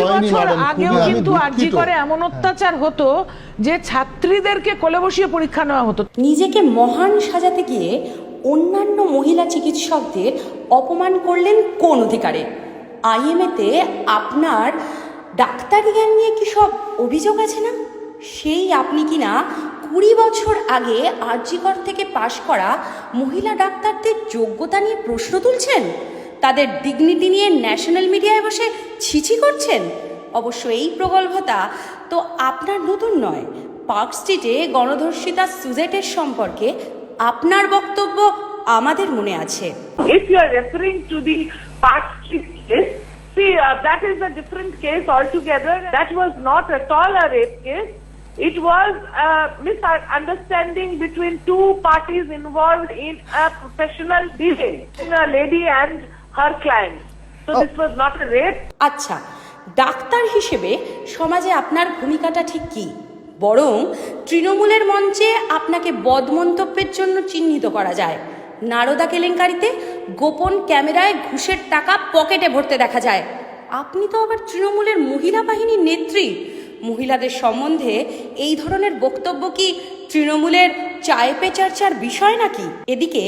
বছর আগেও কিন্তু আরজি করে এমন অত্যাচার হতো যে ছাত্রীদেরকে কোলে বসিয়ে পরীক্ষা নেওয়া হতো। নিজেকে মহান সাজাতে গিয়ে অন্যান্য মহিলা চিকিৎসকদের অপমান করলেন কোন অধিকারে? আইএমএতে আপনার ডাক্তারি জ্ঞান নিয়ে কি সব অভিযোগ আছে না? সেই আপনি কি না কুড়ি বছর আগে আরজিকর থেকে পাশ করা মহিলা ডাক্তারদের যোগ্যতা নিয়ে প্রশ্ন তুলছেন? তাদের ডিগনিটি নিয়ে ন্যাশনাল মিডিয়ায় বসে ছিছি করছেন? অবশ্য এই প্রকল্পতা তো আপনার নতুন নয়। পার্ক স্ট্রিটে গণধর্ষিতা সুজেটের সম্পর্কে আপনার বক্তব্য আমাদের মনে আছে। If you are referring to the Park Street case see that is a different case all together that was not at all a rape case it was misunderstanding between two parties involved in a professional debate lady and her client. So this was not a. আচ্ছা doctor হিসেবে সমাজে আপনার ভূমিকাটা ঠিক কী? বরং তৃণমূলের মঞ্চে আপনাকে বদমন্তব্যের জন্য চিহ্নিত করা যায়। নারদা কেলেঙ্কারিতে গোপন ক্যামেরায় ঘুষের টাকা পকেটে ভরতে দেখা যায়। আপনি তো আবার তৃণমূলের মহিলা বাহিনীর নেত্রী। মহিলাদের সম্বন্ধে এই ধরনের বক্তব্য কি তৃণমূলের চায় পে চর্চার বিষয় নাকি? এদিকে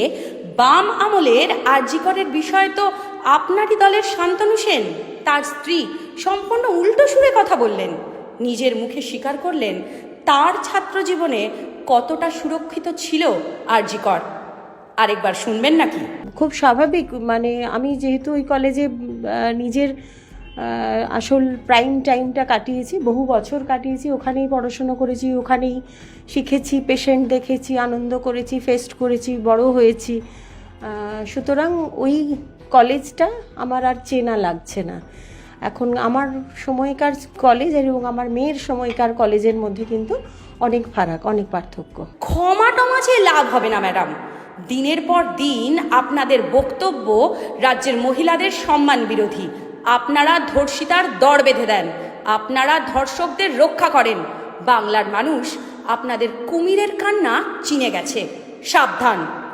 বাম আমলের আরজিকরের বিষয় তো আপনারই দলের শান্তনু সেন। তার স্ত্রী সম্পূর্ণ উল্টো সুরে কথা বললেন। নিজের মুখে স্বীকার করলেন, তার ছাত্র জীবনে কতটা সুরক্ষিত ছিল আরজিকর। আরেকবার শুনবেন নাকি? খুব স্বাভাবিক মানে আমি যেহেতু ওই কলেজে নিজের আসল প্রাইম টাইমটা কাটিয়েছি, বহু বছর কাটিয়েছি, ওখানেই পড়াশুনো করেছি, ওখানেই শিখেছি পেশেন্ট দেখেছি, আনন্দ করেছি ফেস্ট করেছি, বড় হয়েছি। সুতরাং ওই কলেজটা আমার আর চেনা লাগছে না। এখন আমার সময়কার কলেজ এবং আমার মেয়ের সময়কার কলেজের মধ্যে কিন্তু অনেক ফারাক, অনেক পার্থক্য। ক্ষমা টমা চেয়ে লাভ হবে না ম্যাডাম দিনের পর দিন আপনাদের বক্তব্য রাজ্যের মহিলাদের সম্মান বিরোধী। আপনারা ধর্ষিতার দর বেঁধে দেন। আপনারা ধর্ষকদের রক্ষা করেন। বাংলার মানুষ আপনাদের কুমিরের কান্না চিনে গেছে। সাবধান।